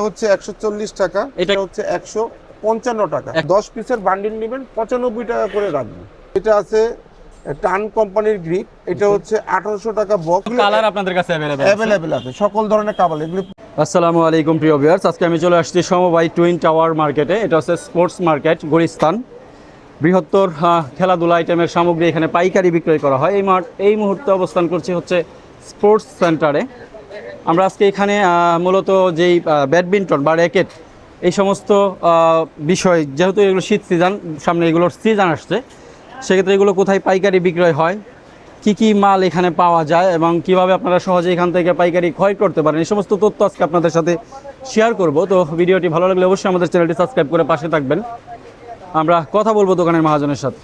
হচ্ছে একশো চল্লিশ টাকা এটা- হচ্ছে একশো পঞ্চান্ন টাকা। দশ পিসের বান্ডিল নেবেন পঁচানব্বই টাকা করে রাখবেন। এটা আছে টান কোম্পানির গ্রিপ এটা হচ্ছে আঠারোশো টাকা বক্স কালার আপনাদের কাছে অ্যাভেলেবেল আছে? সকল ধরনের কাবাল এগুলি আসসালামু আলাইকুম প্রিয় ভিউয়ার্স আজকে আমি চলে আসছি সমবাই টুইন টাওয়ার মার্কেটে এটা হচ্ছে স্পোর্টস মার্কেট গুলিস্তান বৃহত্তর খেলাধুলা আইটেমের সামগ্রী এখানে পাইকারি বিক্রয় করা হয়। এই মাঠ এই মুহূর্তে অবস্থান করছি হচ্ছে স্পোর্টস সেন্টারে আমরা আজকে এখানে মূলত যেই ব্যাডমিন্টন বা র্যাকেট, এই সমস্ত বিষয়, যেহেতু এগুলো শীত সিজন সামনে এগুলোর সিজন আসছে, সেক্ষেত্রে এগুলো কোথায় পাইকারি বিক্রয় হয়, কি কি মাল এখানে পাওয়া যায় এবং কীভাবে আপনারা সহজে এখান থেকে পাইকারি ক্রয় করতে পারেন, এই সমস্ত তথ্য আজকে আপনাদের সাথে শেয়ার করব। তো ভিডিওটি ভালো লাগলে অবশ্যই আমাদের চ্যানেলটি সাবস্ক্রাইব করে পাশে থাকবেন। আমরা কথা বলব দোকানের মহাজনের সাথে।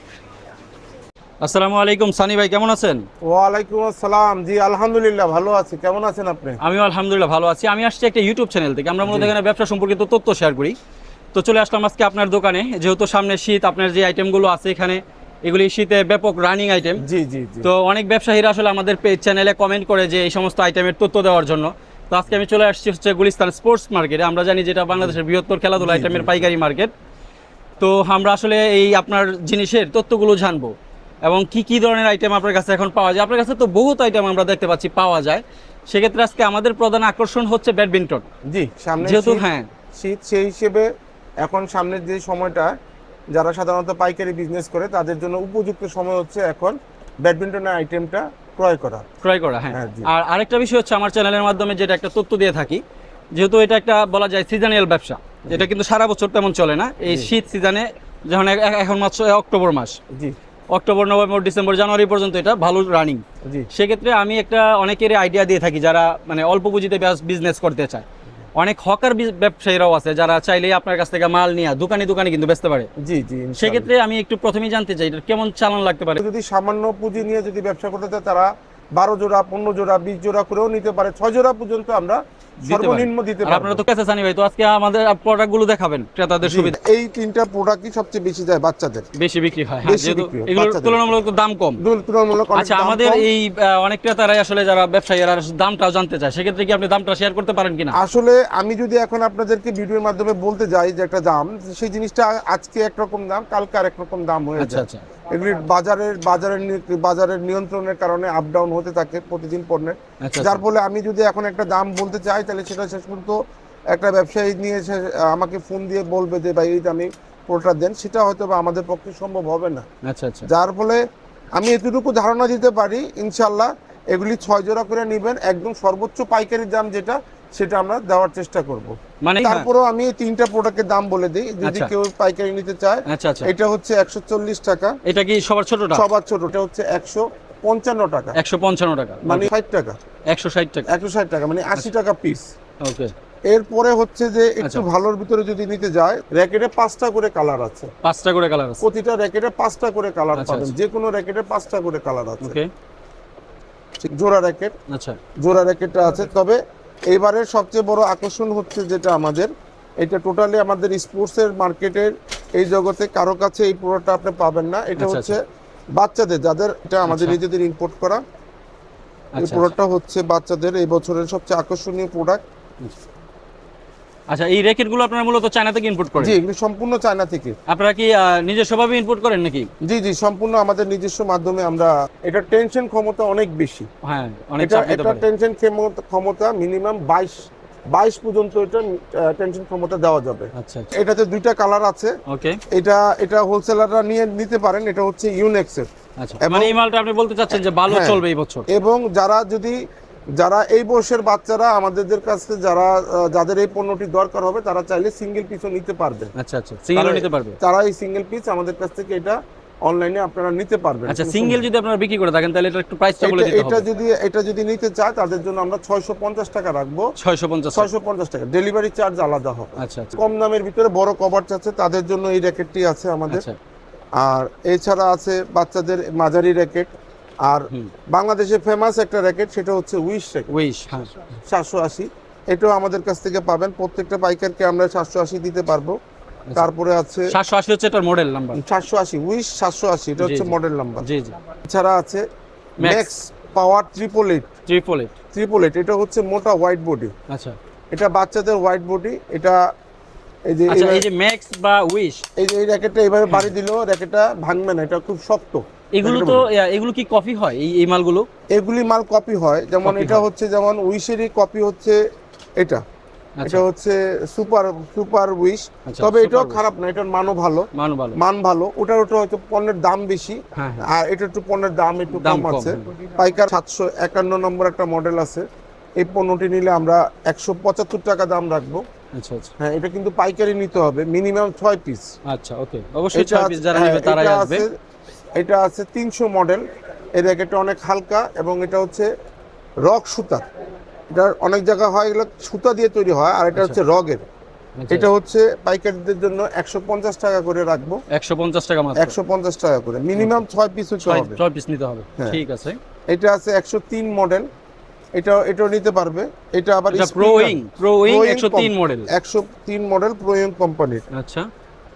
আসসালামু আলাইকুম সানি ভাই কেমন আছেন? ওয়ালাইকুম আসসালাম। জি আলহামদুলিল্লাহ ভালো আছি। কেমন আছেন আপনি? আমিও আলহামদুলিল্লাহ ভালো আছি। আমি আসছি একটা ইউটিউব চ্যানেল থেকে। আমরা মূলত এখানে ব্যবসা সম্পর্কিত তথ্য শেয়ার করি। তো চলে আসলাম আজকে আপনার দোকানে। যেহেতু সামনে শীত আপনার যে আইটেমগুলো আছে এখানে এগুলি শীতে ব্যাপক রানিং আইটেম জি জি জি। তো অনেক ব্যবসায়ীরা আসলে আমাদের পেজ চ্যানেলে কমেন্ট করে যে এই সমস্ত আইটেমের তথ্য দেওয়ার জন্য। তো আজকে আমি চলে আসছি হচ্ছে গুলিস্তান স্পোর্টস মার্কেটে আমরা জানি যেটা বাংলাদেশের বৃহত্তর খেলাধুলা আইটেমের পাইকারি মার্কেট তো আমরা আসলে এই আপনার জিনিসের তথ্যগুলো জানব। এবং কি কি ধরনের আইটেম আপনার কাছে এখন পাওয়া যায়? আপনার কাছে তো বহুত আইটেম আমরা দেখতে পাচ্ছি পাওয়া যায়। সেক্ষেত্রে আজকে আমাদের প্রধান আকর্ষণ হচ্ছে ব্যাডমিন্টন। জি সামনে যেহেতু হ্যাঁ। শীত সেই হিসেবে এখন সামনের যে সময়টা যারা সাধারণত পাইকারি বিজনেস করে তাদের জন্য উপযুক্ত সময় হচ্ছে এখন ব্যাডমিন্টনের আইটেমটা ক্রয় করা। ক্রয় করা হ্যাঁ। হ্যাঁ, আর আরেকটা বিষয় হচ্ছে আমার চ্যানেলের মাধ্যমে যেটা একটা তথ্য দিয়ে থাকি যেহেতু এটা একটা বলা যায় সিজনাল ব্যবসা এটা কিন্তু সারা বছর তেমন চলে না। এই শীত সিজনে যখন এখন মাত্র অক্টোবর মাস। জি। অক্টোবর নভেম্বর ডিসেম্বর জানুয়ারি পর্যন্ত এটা ভালো রানিং জি। সেক্ষেত্রে আমি একটা অনেকের আইডিয়া দিয়ে থাকি যারা মানে অল্প পুঁজিতে বিজনেস করতে চায়। অনেক হকার ব্যবসায়ীরাও আছে যারা চাইলেই আপনার কাছ থেকে মাল নিয়ে দোকানে দোকানে কিন্তু বেচতে পারে। জি জি সেক্ষেত্রে আমি একটু প্রথমেই জানতে চাই এটা কেমন চালান লাগতে পারে? যদি সামান্য পুঁজি নিয়ে যদি ব্যবসা করতে চায় তারা বারো জোড়া পনেরো জোড়া বিশ জোড়া করেও নিতে পারে। ছয় জোড়া পর্যন্ত আমরা। সর্বনিম্ন দিতে আর পারব। আপনারা তো কাছে জানি ভাই তো আজকে আমাদের প্রোডাক্টগুলো দেখাবেন ক্রেতাদের সুবিধা। এই তিনটা প্রোডাক্টই সবচেয়ে বেশি যায় বাচ্চাদের। বেশি বিক্রি হয় হ্যাঁ, যেহেতু এগুলোর তুলনামূলক দাম কম। তুলনামূলক আচ্ছা আমাদের এই অনেক ক্রেতারাই আসলে যারা ব্যবসায়ীরা দামটাও জানতে চায় সেক্ষেত্রে কি আপনি দামটা শেয়ার করতে পারেন কিনা? আসলে আমি যদি এখন আপনাদেরকে ভিডিওর মাধ্যমে বলতে যাই যে একটা দাম সেই জিনিসটা আজকে একরকম দাম কালকে আরেক রকম দাম হয়ে আচ্ছা যায়। আচ্ছা। এগুলি বাজারের বাজারের বাজারের নিয়ন্ত্রণের কারণে আপ ডাউন হতে থাকে প্রতিদিন পণ্যের। আচ্ছা। যার ফলে আমি যদি এখন একটা দাম বলতে চাই তাহলে সেটা শেষ পর্যন্ত একটা ব্যবসায়ী নিয়ে আমাকে ফোন দিয়ে বলবে যে ভাই এই দামে প্রোডাক্টটা দেন সেটা হয়তো বা আমাদের পক্ষে সম্ভব হবে না। আচ্ছা আচ্ছা। যার ফলে আমি এতটুকু ধারণা দিতে পারি ইনশাল্লাহ এগুলি ছয় জোড়া করে নেবেন একদম সর্বোচ্চ পাইকারি দাম যেটা সেটা আমরা দেওয়ার চেষ্টা করব। মানে হ্যাঁ, তারপরেও আমি তিনটা প্রোডাক্টের দাম বলে দিই যদি আচ্ছা। কেউ পাইকারি নিতে চায় আচ্ছা আচ্ছা। এটা হচ্ছে একশো চল্লিশ টাকা। এটা কি সবার ছোটটা? সবার ছোটটা হচ্ছে একশো পঞ্চান্ন টাকা। একশো পঞ্চান্ন টাকা। মানে ষাট টাকা। একশো ষাট টাকা। একশো ষাট টাকা মানে আশি টাকা পিস ওকে। এরপরে হচ্ছে যে একটু আচ্ছা। ভালোর ভিতরে যদি নিতে যায় র্যাকেটে পাঁচটা করে কালার আছে। পাঁচটা করে কালার আছে। প্রতিটা র্যাকেটে পাঁচটা করে কালার আচ্ছা, পাবেন। আচ্ছা। যে কোনো র্যাকেটে পাঁচটা করে কালার আছে। ওকে। ঠিক, জোড়া র্যাকেট। আচ্ছা। জোড়া র্যাকেটটা আছে। তবে এইবারের সবচেয়ে বড় আকর্ষণ হচ্ছে যেটা আমাদের এটা টোটালি আমাদের স্পোর্টসের মার্কেটের এই জগতে কারও কাছে এই প্রোডাক্টটা আপনি পাবেন না। এটা হচ্ছে বাচ্চাদের যাদের এটা আমাদের আচ্ছা। নিজেদের ইম্পোর্ট করা এই আচ্ছা প্রোডাক্টটা হচ্ছে বাচ্চাদের এই বছরের সবচেয়ে আকর্ষণীয় প্রোডাক্ট আচ্ছা এই র্যাকেটগুলো আপনারা মূলত চায়না থেকে ইনপুট করেন? জি এগুলি সম্পূর্ণ চায়না থেকে। আপনারা কি নিজস্বভাবে ইনপুট করেন নাকি? জি জি সম্পূর্ণ আমাদের নিজস্ব মাধ্যমে আমরা এটা টেনশন ক্ষমতা অনেক বেশি। হ্যাঁ অনেক এটা টেনশন ক্ষমতা মিনিমাম বাইশ বাইশ পর্যন্ত এটা টেনশন ক্ষমতা দেওয়া যাবে। আচ্ছা আচ্ছা। এটাতে দুইটা কালার আছে। ওকে এটা এটা হোলসেলাররা নিয়ে নিতে পারেন এটা হচ্ছে ইউনেক্সের আচ্ছা এবং- মানে এই মালটা আপনি বলতে চাচ্ছেন যে ভালো হ্যাঁ। চলবে এই বছর? এবং যারা যদি যারা এই বয়সের বাচ্চারা আমাদের কাছে যারা যাদের এই পণ্যটি দরকার হবে তারা চাইলে সিঙ্গেল পিসও নিতে পারবেন আচ্ছা আচ্ছা। সিঙ্গেলও তারা- নিতে পারবে? তারা এই সিঙ্গেল পিস আমাদের কাছ থেকে এটা অনলাইনে আপনারা নিতে পারবেন আচ্ছা সিঙ্গেল যদি আপনারা বিক্রি করে থাকেন তাহলে এটা একটু প্রাইসটা বলে দিতে এটা যদি এটা যদি নিতে চায় তাদের জন্য আমরা ছয়শো পঞ্চাশ টাকা রাখব। 650 ছয়শো পঞ্চাশ টাকা। ডেলিভারি চার্জ আলাদা হবে। আচ্ছা আচ্ছা। কম দামের ভিতরে বড় কভার আছে তাদের জন্য এই র্যাকেটটি আছে আমাদের। আচ্ছা। আর এছাড়া আছে বাচ্চাদের মাঝারি র্যাকেট আর। বাংলাদেশে ফেমাস একটা র্যাকেট সেটা হচ্ছে উইশ র্যাকেট উইশ হ্যাঁ। সাতশো আশি। এটাও আমাদের কাছ থেকে পাবেন। প্রত্যেকটা পাইকারকে আমরা সাতশো আশি দিতে পারব। তারপরে আছে 780 হচ্ছে এটার মডেল নাম্বার সাতশো আশি উইশ সাতশো আশি এটা হচ্ছে মডেল নাম্বার জি জি। এছাড়া আছে max power triple eight triple eight triple eight এটা হচ্ছে মোটা হোয়াইট বডি আচ্ছা। এটা বাচ্চাদের হোয়াইট বডি এটা এই যে আচ্ছা এই যে ম্যাক্স বা উইশ এই যে এই র্যাকেটটা এইভাবে বাড়ি দিলেও র্যাকেটটা ভাঙবে না এটা খুব শক্ত। এগুলো তো এগুলো কি কফি হয় এই এই মালগুলো? এগুলি মাল কপি হয় যেমন এটা হচ্ছে যেমন উইশেরই কপি হচ্ছে এটা। আচ্ছা এটা হচ্ছে সুপার সুপার উইশ। আচ্ছা, তবে এটাও খারাপ না এটার মানও ভালো। মানো ভালো। মান ভালো। ওটার ওটা হয়তো পণ্যের দাম বেশি। হ্যাঁ হ্যাঁ। আর এটা একটু পণ্যের দাম একটু কম আছে। পাইকার সাতশো একান্ন নম্বর একটা মডেল আছে। এই পণ্যটি নিলে আমরা একশো পঁচাত্তর টাকা দাম রাখব। আচ্ছা আচ্ছা। হ্যাঁ এটা কিন্তু পাইকারি নিতে হবে। মিনিমাম ছয় পিস। আচ্ছা ওকে। অবশ্যই ছয় পিস যারা নেবে তারাই আসবে। এটা আছে তিনশো মডেল। এই র্যাকেটটা অনেক হালকা এবং এটা হচ্ছে রক সুতা এটা অনেক জায়গা হয় এগুলো সুতা দিয়ে তৈরি হয় আর এটা হচ্ছে রগের। এটা হচ্ছে পাইকারিদের জন্য একশো পঞ্চাশ টাকা করে রাখব। একশো পঞ্চাশ টাকা মাত্র? একশো পঞ্চাশ টাকা করে। মিনিমাম ছয় পিস হবে। ছয় পিস নিতে হবে। হ্যাঁ। ঠিক আছে। এটা আছে একশো তিন মডেল এটা এটাও নিতে পারবে। এটা আবার এটা প্রো উইং প্রো উইং একশো তিন মডেল একশো তিন মডেল প্রোয়ং কোম্পানির আচ্ছা।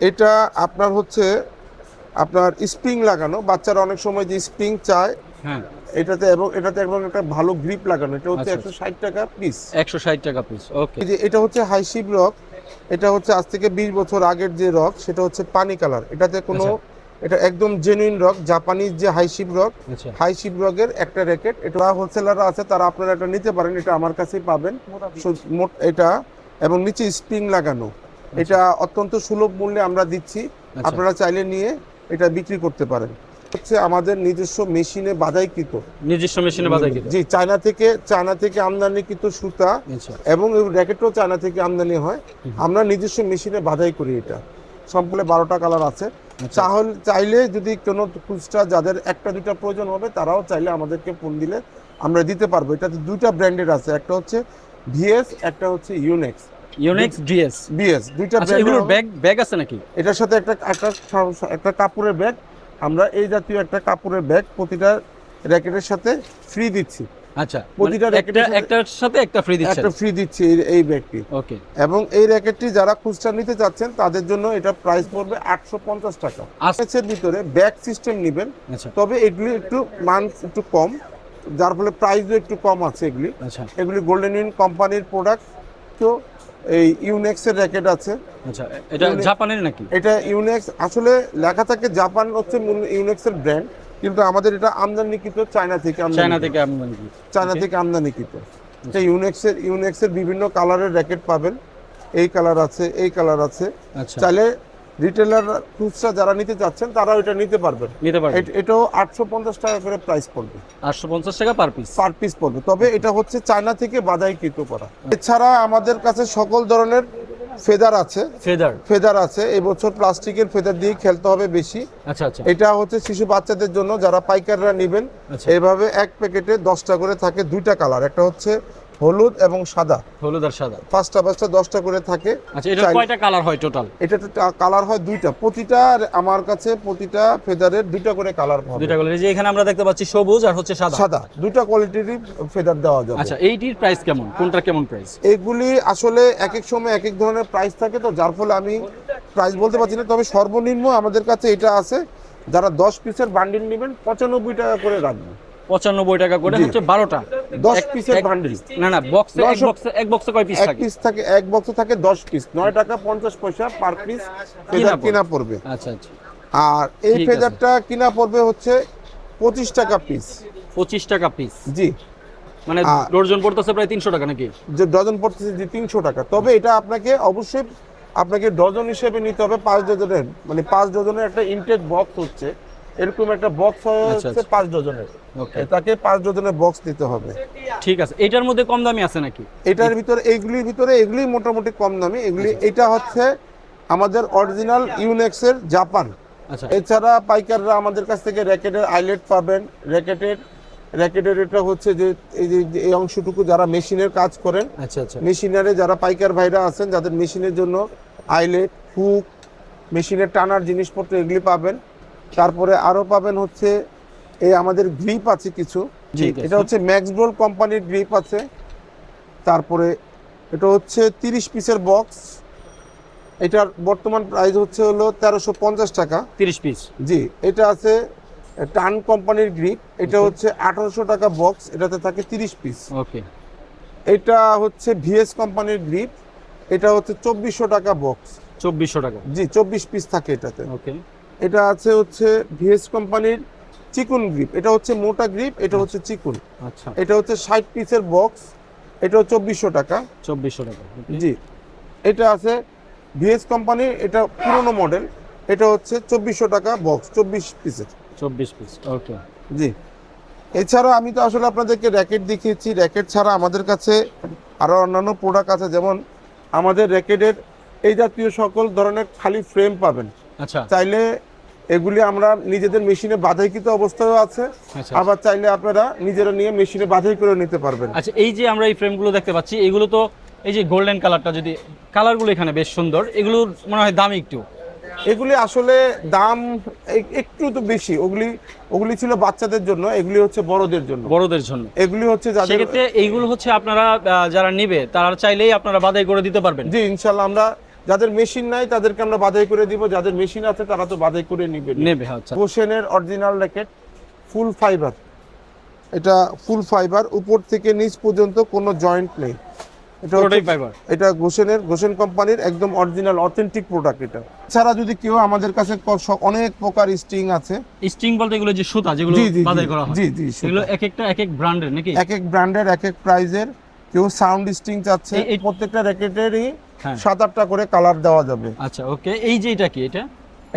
এটা আপনার হচ্ছে আপনার স্প্রিং লাগানো। বাচ্চারা অনেক সময় যে স্প্রিং চায় হ্যাঁ। এটাতে এবং এটাতে এবং একটা ভালো গ্রিপ লাগানো। এটা হচ্ছে আচ্ছা, একশো ষাট টাকা পিস একশো ষাট টাকা পিস ওকে এই যে এটা হচ্ছে হাইশিপ রক এটা হচ্ছে আজ থেকে বিশ বছর আগের যে রক সেটা হচ্ছে পানি কালার এটাতে কোনো এটা একদম জেনুইন রক জাপানিজ যে হাইশিপ রক আচ্ছা। হাইশিপ রকের একটা র্যাকেট এটা হোলসেলাররা আছে তারা আপনারা এটা নিতে পারেন এটা আমার কাছেই পাবেন। মোট এটা এবং নিচে স্প্রিং লাগানো। এটা অত্যন্ত সুলভ মূল্যে আমরা দিচ্ছি। আচ্ছা। আপনারা চাইলে নিয়ে এটা বিক্রি করতে পারেন। হচ্ছে আমাদের নিজস্ব মেশিনে বাধাইকৃত। নিজস্ব মেশিনে বাজাই কিন্তু জি চায়না থেকে চায়না থেকে আমদানিকৃত সুতা আচ্ছা। এবং র্যাকেটও চায়না থেকে আমদানি হয়। আমরা নিজস্ব মেশিনে বাধাই করি এটা। সম্পূর্ণ বারোটা কালার আছে। আচ্ছা। চাহল চাইলে যদি কোনো খুচরা যাদের একটা দুইটা প্রয়োজন হবে তারাও চাইলে আমাদেরকে ফোন দিলে আমরা দিতে পারব। এটাতে দুইটা ব্র্যান্ডের আছে। একটা হচ্ছে ভিএস একটা হচ্ছে ইউনেক্স। ইউনিক্স ডিএস বিএস দুইটা আচ্ছা ব্যাগ ব্যাগ আছে নাকি? এটার সাথে একটা একটা একটা কাপড়ের ব্যাগ আমরা এই জাতীয় একটা কাপড়ের ব্যাগ প্রতিটা র্যাকেটের সাথে ফ্রি দিচ্ছি। আচ্ছা প্রতিটা মানে একটা সাথে- একটার সাথে একটা ফ্রি দিচ্ছেন? একটা ফ্রি দিচ্ছি এই- ব্যাগটি ওকে এবং এই র্যাকেটটি যারা খুচরা নিতে চাচ্ছেন তাদের জন্য এটা প্রাইস পড়বে আটশো পঞ্চাশ টাকা। আচ্ছা। এর ভিতরে ব্যাগ সিস্টেম নেবেন আচ্ছা। তবে এগুলি একটু মান একটু কম যার ফলে প্রাইসও একটু কম আছে এগুলি। আচ্ছা। এগুলি গোল্ডেন ইউন কোম্পানির প্রোডাক্ট তো এই ইউনেক্সের র্যাকেট আছে। আচ্ছা এটা জাপানের নাকি? এটা ইউনেক্স আসলে লেখা থাকে জাপান হচ্ছে ইউনেক্সের ব্র্যান্ড কিন্তু আমাদের এটা আমদানিকৃত চায়না থেকে চায়না থেকে আমদানি চায়না থেকে আমদানিকৃত। এটা ইউনেক্সের ইউনেক্সের বিভিন্ন কালারের র্যাকেট পাবেন। এই কালার আছে এই কালার আছে। আচ্ছা। চাইলে রিটেলার খুচরা যারা নিতে চাচ্ছেন তারা এটা নিতে পারবেন। নিতে পারবেন। এটাও আটশো পঞ্চাশ টাকা করে প্রাইস পড়বে। আটশো পঞ্চাশ টাকা পার পিস পার পিস পড়বে। তবে এটা হচ্ছে চায়না থেকে বাধাইকৃত করা। এছাড়া আমাদের কাছে সকল ধরনের ফেদার আছে। ফেদার। ফেদার আছে। এই বছর প্লাস্টিকের ফেদার দিয়ে খেলতে হবে বেশি। আচ্ছা আচ্ছা। এটা হচ্ছে শিশু বাচ্চাদের জন্য যারা পাইকাররা নেবেন। আচ্ছা। এইভাবে এক প্যাকেটে দশটা করে থাকে দুইটা কালার একটা হচ্ছে হলুদ এবং সাদা। হলুদ আর সাদা। পাঁচটা পাঁচটা দশটা করে থাকে। আচ্ছা এটা কয়টা কালার হয় টোটাল এটা কালার হয় দুইটা। প্রতিটা আমার কাছে প্রতিটা ফেদারের দুইটা করে কালার পাবে দুইটা কালার এই যে এখানে আমরা দেখতে পাচ্ছি সবুজ আর হচ্ছে সাদা। সাদা। দুইটা কোয়ালিটিরই ফেদার দেওয়া যাবে। আচ্ছা এইটির প্রাইস কেমন? কোনটা কেমন প্রাইস এগুলি আসলে এক এক সময় এক এক ধরনের প্রাইস থাকে তো যার ফলে আমি প্রাইস বলতে পারছি না। তবে সর্বনিম্ন আমাদের কাছে এটা আছে যারা দশ পিসের বান্ডিল নেবেন পঁচানব্বই টাকা করে রাখবেন। পঁচানব্বই টাকা করে হচ্ছে বারোটা। দশ পিসের বান্ডিল না না বক্সে এক বক্সে এক বক্সে কয় পিস এক থাকে? পিস থাকে এক বক্সে থাকে দশ পিস নয় টাকা পঞ্চাশ পয়সা পার পিস ফেদার। কিনা পড়বে। আচ্ছা আচ্ছা। আর এই। ফেদারটা কিনা পড়বে হচ্ছে পঁচিশ টাকা পিস পঁচিশ টাকা পিস জি। মানে ডজন পড়তেছে প্রায় তিনশো টাকা নাকি? যে ডজন পড়তেছে যে তিনশো টাকা। তবে এটা আপনাকে অবশ্যই আপনাকে ডজন হিসেবে নিতে হবে পাঁচ ডজনের মানে পাঁচ ডজনের একটা ইনটেক বক্স হচ্ছে। এরকম একটা বক্স আচ্ছা, হচ্ছে পাঁচ ডজনের। তাকে পাঁচ ডজনের বক্স দিতে হবে। ঠিক আছে এটার মধ্যে কম দামি আছে নাকি? এটার ভিতরে এইগুলির ভিতরে এগুলি মোটামুটি কম দামি। এগুলি আচ্ছা। এটা হচ্ছে আমাদের অরিজিনাল ইউনেক্সের জাপান আচ্ছা। এছাড়া পাইকাররা আমাদের কাছ থেকে র্যাকেটের আইলেট পাবেন। র্যাকেটের র্যাকেটের এটা হচ্ছে যে এই যে যে এই অংশটুকু যারা মেশিনের কাজ করেন আচ্ছা আচ্ছা। মেশিনারে যারা পাইকার ভাইরা আছেন যাদের মেশিনের জন্য আইলেট হুক মেশিনের টানার জিনিসপত্র এগুলি পাবেন। তারপরে আরও পাবেন হচ্ছে এই আমাদের গ্রিপ আছে কিছু। এটা হচ্ছে ম্যাক্সব্রোল কোম্পানির গ্রিপ আছে। তারপরে এটা হচ্ছে তিরিশ পিসের বক্স। এটার বর্তমান প্রাইস হচ্ছে হলো তেরোশো পঞ্চাশ টাকা। তিরিশ পিস। জি এটা আছে টান কোম্পানির গ্রিপ। এটা হচ্ছে আঠারোশো টাকা বক্স এটাতে থাকে তিরিশ পিস। ওকে। এটা হচ্ছে ভিএস কোম্পানির গ্রিপ। এটা হচ্ছে চব্বিশশো টাকা বক্স। চব্বিশশো টাকা। জি চব্বিশ পিস থাকে এটাতে। ওকে। এটা আছে হচ্ছে ভিএস কোম্পানির চিকুন গ্রিপ এটা হচ্ছে মোটা গ্রিপ এটা হচ্ছে চিকুন। আচ্ছা। এটা হচ্ছে ষাট পিসের বক্স এটা চব্বিশশো টাকা। চব্বিশশো টাকা জি। এটা আছে ভিএস কোম্পানির এটা পুরনো মডেল এটা হচ্ছে চব্বিশশো টাকা বক্স চব্বিশ পিসের চব্বিশ পিস ওকে জি। এছাড়া আমি তো আসলে আপনাদেরকে র্যাকেট দেখিয়েছি। র্যাকেট ছাড়া আমাদের কাছে আরও অন্যান্য প্রোডাক্ট আছে যেমন আমাদের র্যাকেটের এই জাতীয় সকল ধরনের খালি ফ্রেম পাবেন। আচ্ছা। চাইলে এগুলি আমরা নিজেদের মেশিনে বাধাইকৃত অবস্থায়ও আছে। আচ্ছা। আবার চাইলে আপনারা নিজেরা নিয়ে মেশিনে বাধাই করে নিতে পারবেন। আচ্ছা এই যে আমরা এই ফ্রেমগুলো দেখতে পাচ্ছি এগুলো তো এই যে গোল্ডেন কালারটা যদি কালারগুলো এখানে বেশ সুন্দর এগুলোর মনে হয় দাম একটু। এগুলি আসলে দাম এক- একটু তো বেশি। ওগুলি ওগুলি ছিল বাচ্চাদের জন্য এগুলি হচ্ছে বড়দের জন্য। বড়দের জন্য। এগুলি হচ্ছে যাদের সেক্ষেত্রে এইগুলো হচ্ছে আপনারা যারা নেবে তারা চাইলেই আপনারা বাদাই করে দিতে পারবেন। জি ইনশাল্লাহ আমরা যাদের মেশিন নাই তাদেরকে আমরা বাধাই করে দিব। যাদের মেশিন আছে তারা তো বাধাই করে নিবে। নেবে আচ্ছা। গোশেনের অরিজিনাল র্যাকেট ফুল ফাইবার এটা ফুল ফাইবার উপর থেকে নিচ পর্যন্ত কোনো জয়েন্ট নেই। এটা ফাইবার এটা গোসেনের গোসেন কোম্পানির একদম অরিজিনাল অথেন্টিক প্রোডাক্ট এটা। ছাড়া যদি কেউ আমাদের কাছে অনেক প্রকার স্টিং আছে। স্টিং বলতে এগুলো যে সুতা যেগুলো জি জি জি, করা হয়। জি জি। এগুলো এক একটা এক এক ব্র্যান্ডের নাকি? এক এক ব্র্যান্ডের এক এক প্রাইজের কেউ সাউন্ড স্টিং চাচ্ছে। এই- প্রত্যেকটা র্যাকেটেরই সাত আটটা করে কালার দেওয়া যাবে। আচ্ছা ওকে। এই যে এটা কি এটা?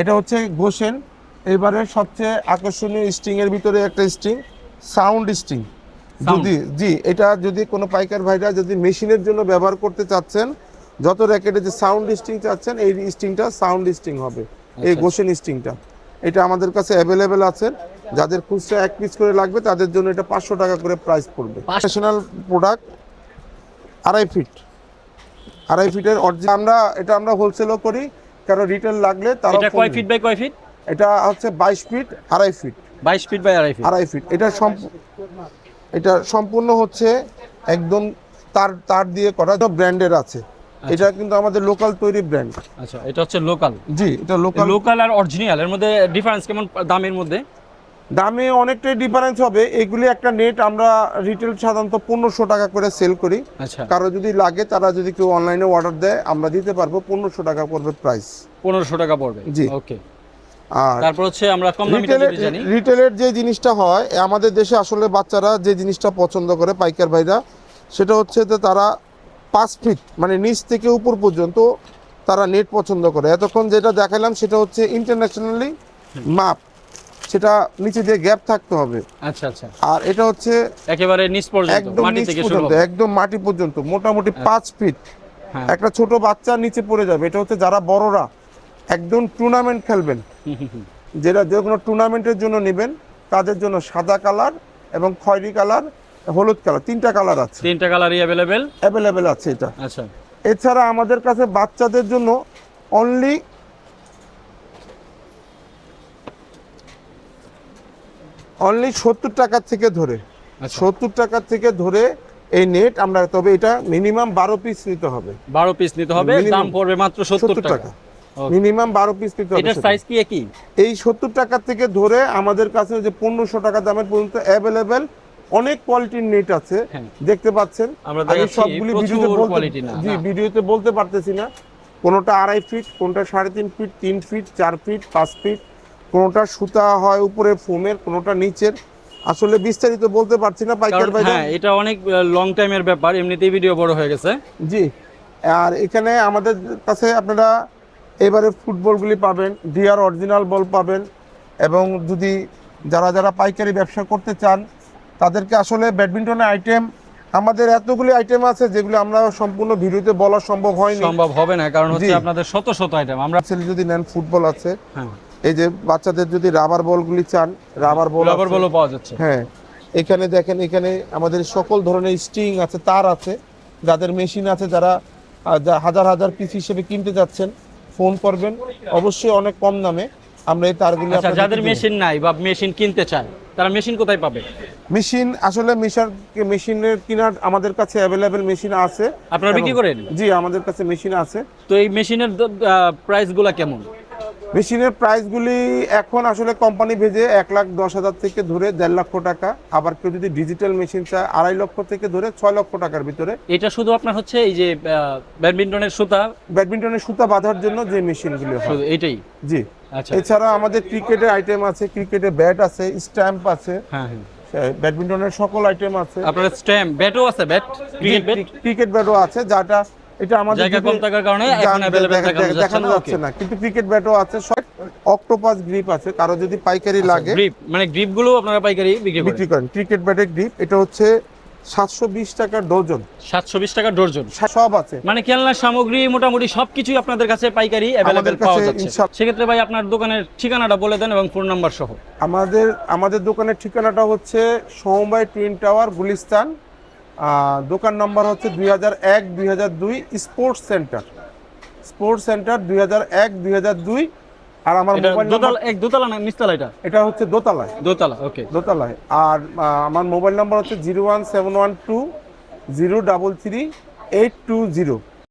এটা হচ্ছে গোসেন। এবারে সবচেয়ে আকর্ষণীয় স্টিং এর ভিতরে একটা স্টিং সাউন্ড স্টিং। যদি জি এটা যদি কোনো পাইকার ভাইরা যদি মেশিনের জন্য ব্যবহার করতে চাচ্ছেন যত র্যাকেটে যে সাউন্ড স্টিং চাচ্ছেন এই স্টিংটা সাউন্ড স্টিং হবে। এই আচ্ছা। গোসেন স্টিংটা। এটা আমাদের কাছে অ্যাভেলেবেল আছে। যাদের খুচরা এক পিস করে লাগবে তাদের জন্য এটা পাঁচশো টাকা করে প্রাইস পড়বে। প্রফেশনাল প্রোডাক্ট আড়াই ফিট আড়াই ফিটের অরিজিনাল আমরা এটা আমরা হোলসেলও করি কারণ রিটেল লাগলে তারা এটা কয় ফিট বাই কয় ফিট? এটা হচ্ছে বাইশ ফিট আড়াই ফিট। বাইশ ফিট বাই আড়াই ফিট। আড়াই ফিট। এটা এটা সম্পূর্ণ হচ্ছে একদম তার তার দিয়ে করা ব্র্যান্ডের আছে। এটা কিন্তু আমাদের লোকাল তৈরি ব্র্যান্ড আচ্ছা এটা হচ্ছে লোকাল জি এটা লোকাল লোকাল আর অরিজিনাল এর মধ্যে ডিফারেন্স কেমন দামের মধ্যে? দামে অনেকটাই ডিফারেন্স হবে। এগুলি একটা নেট আমরা রিটেল সাধারণত পনেরোশো টাকা করে সেল করি। আচ্ছা। কারও যদি লাগে তারা যদি কেউ অনলাইনে অর্ডার দেয় আমরা দিতে পারব পনেরোশো টাকা পড়বে প্রাইস পনেরোশো টাকা পড়বে? জি। ওকে আর তারপর হচ্ছে আমরা কম রিটেলের জানি। রিটেলের যে জিনিসটা হয় আমাদের দেশে আসলে বাচ্চারা যে জিনিসটা পছন্দ করে পাইকার ভাইরা সেটা হচ্ছে যে তারা পাঁচ ফিট মানে নিচ থেকে উপর পর্যন্ত তারা নেট পছন্দ করে। এতক্ষণ যেটা দেখালাম সেটা হচ্ছে ইন্টারন্যাশনালি মাপ সেটা নিচে দিয়ে গ্যাপ থাকতে হবে। আচ্ছা আচ্ছা। আর এটা হচ্ছে একেবারে নিচ পর্যন্ত একদম মাটি থেকে শুরু একদম মাটি পর্যন্ত মোটামুটি পাঁচ ফিট হ্যাঁ। একটা ছোট বাচ্চা নিচে পড়ে যাবে। এটা হচ্ছে যারা বড়রা একদম টুর্নামেন্ট খেলবেন। যেটা যে কোনো টুর্নামেন্টের জন্য নেবেন তাদের জন্য সাদা কালার এবং খয়েরি কালার হলুদ কালার তিনটা কালার আছে। তিনটা কালারই অ্যাভেলেবেল অ্যাভেলেবেল আছে এটা। আচ্ছা। এছাড়া আমাদের কাছে বাচ্চাদের জন্য অনলি অনলি সত্তর টাকা থেকে ধরে। আচ্ছা। সত্তর টাকা থেকে ধরে এই নেট আমরা তবে এটা মিনিমাম বারো পিস নিতে হবে। বারো পিস নিতে হবে দাম পড়বে মাত্র সত্তর টাকা। মিনিমাম বারো পিস নিতে হবে এটার সাইজ কি একই? এই সত্তর টাকা থেকে ধরে আমাদের কাছে যে পনেরোশো টাকা দামের পর্যন্ত অ্যাভেলেবেল অনেক কোয়ালিটির নেট আছে। হ্যাঁ। দেখতে পাচ্ছেন? আমি সবগুলি ভিডিওতে বলতে জি ভিডিওতে বলতে পারতেছি না। কোনোটা আড়াই ফিট কোনটা সাড়ে তিন ফিট তিন ফিট চার ফিট পাঁচ ফিট কোনোটা সুতা হয় উপরে ফোমের কোনোটা নিচের। আসলে বিস্তারিত বলতে পারছি না পাইকার ভাই হ্যাঁ এটা অনেক লং টাইমের ব্যাপার এমনিতেই ভিডিও বড় হয়ে গেছে। জি। আর এখানে আমাদের কাছে আপনারা এবারে ফুটবলগুলি পাবেন ডিআর অরিজিনাল বল পাবেন এবং যদি যারা যারা পাইকারি ব্যবসা করতে চান তাদেরকে আসলে ব্যাডমিন্টনের আইটেম আমাদের এতগুলি আইটেম আছে যেগুলো আমরা সম্পূর্ণ ভিডিওতে বলা সম্ভব হয়নি। সম্ভব হবে না কারণ হচ্ছে আপনাদের শত শত আইটেম আমরা যদি নেন ফুটবল আছে হ্যাঁ। এই যে বাচ্চাদের যদি রাবার বলগুলি চান রাবার বল রাবার। বলও পাওয়া যাচ্ছে। হ্যাঁ এখানে দেখেন এখানে আমাদের সকল ধরনের স্ট্রিং আছে তার আছে যাদের মেশিন আছে যারা হাজার হাজার পিস হিসেবে কিনতে যাচ্ছেন ফোন করবেন। অবশ্যই অনেক কম দামে আমরা এই তারগুলি আচ্ছা যাদের মেশিন নাই বা মেশিন কিনতে চায় তারা মেশিন কোথায় পাবে? মেশিন আসলে মেশার মেশিনের কেনার আমাদের কাছে অ্যাভেলেবেল মেশিন আছে। আপনারা বিক্রি করেন জি আমাদের কাছে মেশিন আছে। তো এই মেশিনের প্রাইসগুলা কেমন? মেশিনের প্রাইসগুলি এখন আসলে কোম্পানি ভেজে এক লাখ দশ হাজার থেকে ধরে দেড় লক্ষ টাকা। আবার কেউ যদি ডিজিটাল মেশিন চায় আড়াই লক্ষ থেকে ধরে ছয় লক্ষ টাকার ভিতরে। এটা শুধু আপনার হচ্ছে এই যে ব্যাডমিন্টনের সুতা? ব্যাডমিন্টনের সুতা বাঁধার জন্য যে মেশিনগুলি শুধু এটাই? জি। আচ্ছা। এছাড়া আমাদের ক্রিকেটের আইটেম আছে ক্রিকেটের ব্যাট আছে স্ট্যাম্প আছে। হ্যাঁ হ্যাঁ। ব্যাডমিন্টনের সকল আইটেম আছে। আপনার স্ট্যাম্প ব্যাটও আছে ব্যাট ক্রিকেট ব্যাট ক্রিকেট ব্যাটও আছে যাটা এটা আমাদের জায়গা কম থাকার কারণে এখন দেখা- দেখানো যাচ্ছে না, কিন্তু ক্রিকেট ব্যাটও আছে সব অক্টোপাস গ্রিপ আছে কারও যদি পাইকারি লাগে গ্রিপ মানে গ্রিপগুলো আপনারা পাইকারি বিক্রি করেন? ক্রিকেট ব্যাটের গ্রিপ এটা হচ্ছে সাতশো বিশ টাকা ডজন সাতশো বিশ টাকা ডর্জন সব আছে। মানে খেলনার সামগ্রী মোটামুটি সবকিছুই আপনাদের কাছে পাইকারি আমাদের পাওয়া যাচ্ছে। সেক্ষেত্রে ভাই আপনার দোকানের ঠিকানাটা বলে দেন এবং ফোন নাম্বার সহ। আমাদের আমাদের দোকানের ঠিকানাটা হচ্ছে সমবায় টুইন টাওয়ার গুলিস্তান দোকান নম্বর হচ্ছে দুই হাজার এক দুই হাজার দুই স্পোর্টস সেন্টার। স্পোর্টস সেন্টার দুই হাজার এক দুই হাজার দুই আর আমার মোবাইল দোতলা এক দোতলা না নিচতলা এটা? এটা হচ্ছে দোতলায়। দোতলা ওকে। দোতলায়। আর আমার মোবাইল নাম্বার হচ্ছে zero one seven one two zero double three eight two zero.